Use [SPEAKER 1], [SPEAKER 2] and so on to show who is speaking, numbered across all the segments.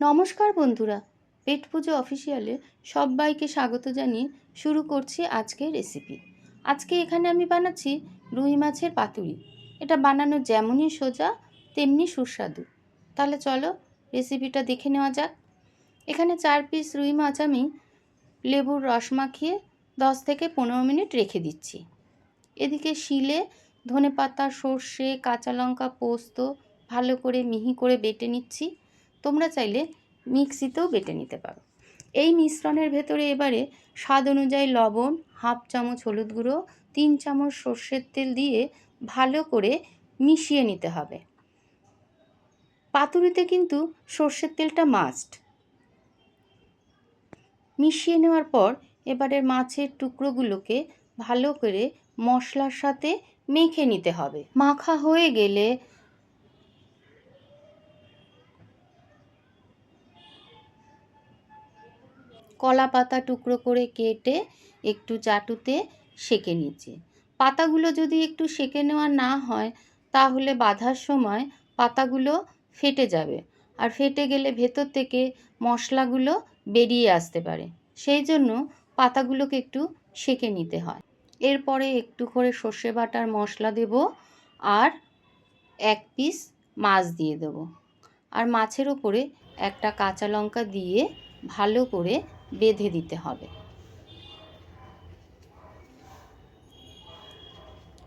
[SPEAKER 1] নমস্কার বন্ধুরা। পেট পুজো অফিসিয়ালে সবাইকে স্বাগত জানিয়ে শুরু করছি আজকের রেসিপি আজকে এখানে আমি বানাচ্ছি রুই মাছের পাতুরি। এটা বানানো যেমনই সোজা, তেমনি সুস্বাদু। তাহলে চলো রেসিপিটা দেখে নেওয়া যাক। এখানে চার পিস রুই মাছ আমি লেবুর রস মাখিয়ে দশ থেকে পনেরো মিনিট রেখে দিচ্ছি। এদিকে শিলে ধনে পাতা সর্ষে, কাঁচা লঙ্কা, পোস্ত ভালো করে মিহি করে বেটে নিচ্ছি। তোমরা চাইলে মিক্সিতেও বেটে নিতে পারো। এই মিশ্রণের ভেতরে এবারে স্বাদ অনুযায়ী লবণ, হাফ চামচ হলুদ গুঁড়ো, তিন চামচ সর্ষের তেল দিয়ে ভালো করে মিশিয়ে নিতে হবে। পাতুরিতে কিন্তু সর্ষের তেলটা মাস্ট মিশিয়ে নেওয়ার পর এবারে মাছের টুকরোগুলোকে ভালো করে মশলার সাথে মেখে নিতে হবে। মাখা হয়ে গেলে কলা পাতা টুকরো করে কেটে একটু চাটুতে সেঁকে নিচ্ছি। পাতাগুলো যদি একটু সেঁকে নেওয়া না হয়, তাহলে বাঁধার সময় পাতাগুলো ফেটে যাবে আর ফেটে গেলে ভেতর থেকে মশলাগুলো বেরিয়ে আসতে পারে। সেই জন্য পাতাগুলোকে একটু সেঁকে নিতে হয়। এরপরে একটু করে সর্ষে বাটার মশলা দেব আর এক পিস মাছ দিয়ে দেব। আর মাছের ওপরে একটা কাঁচা লঙ্কা দিয়ে ভালো করে বেঁধে দিতে হবে।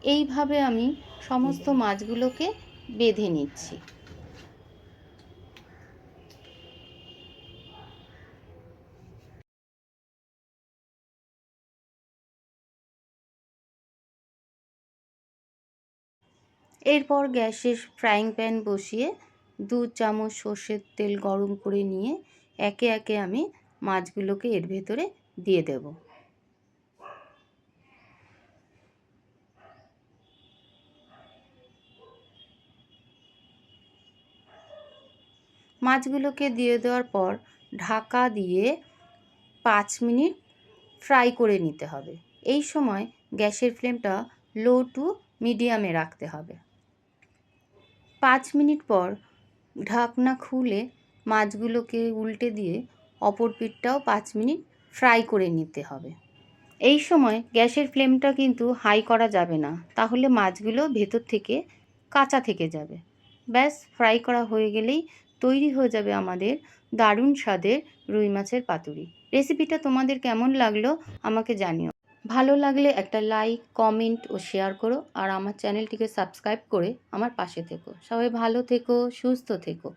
[SPEAKER 1] এইভাবে আমি সমস্ত মাছগুলোকে বেঁধে নিচ্ছি। এরপর গ্যাসের ফ্রাইং প্যান বসিয়ে দু চামচ সর্ষের তেল গরম করে নিয়ে একে একে আমি মাছগুলোকে এর ভেতরে দিয়ে দেব। মাছগুলোকে দিয়ে দেওয়ার পর ঢাকা দিয়ে পাঁচ মিনিট ফ্রাই করে নিতে হবে। এই সময় গ্যাসের ফ্লেমটা লো টু মিডিয়ামে রাখতে হবে। পাঁচ মিনিট পর ঢাকনা খুলে মাছগুলোকে উল্টে দিয়ে অপর পিঠটাও পাঁচ মিনিট ফ্রাই করে নিতে হবে। এই সময় গ্যাসের ফ্লেমটা কিন্তু হাই করা যাবে না, তাহলে মাছগুলো ভেতর থেকে কাঁচা থেকে যাবে। ব্যাস, ফ্রাই করা হয়ে গেলেই তৈরি হয়ে যাবে আমাদের দারুণ স্বাদের রুই মাছের পাতুরি। রেসিপিটা তোমাদের কেমন লাগল আমাকে জানিও। ভালো লাগলে একটা লাইক, কমেন্ট ও শেয়ার করো আর আমার চ্যানেলটিকে সাবস্ক্রাইব করে আমার পাশে থেকো। সবাই ভালো থেকো, সুস্থ থেকো।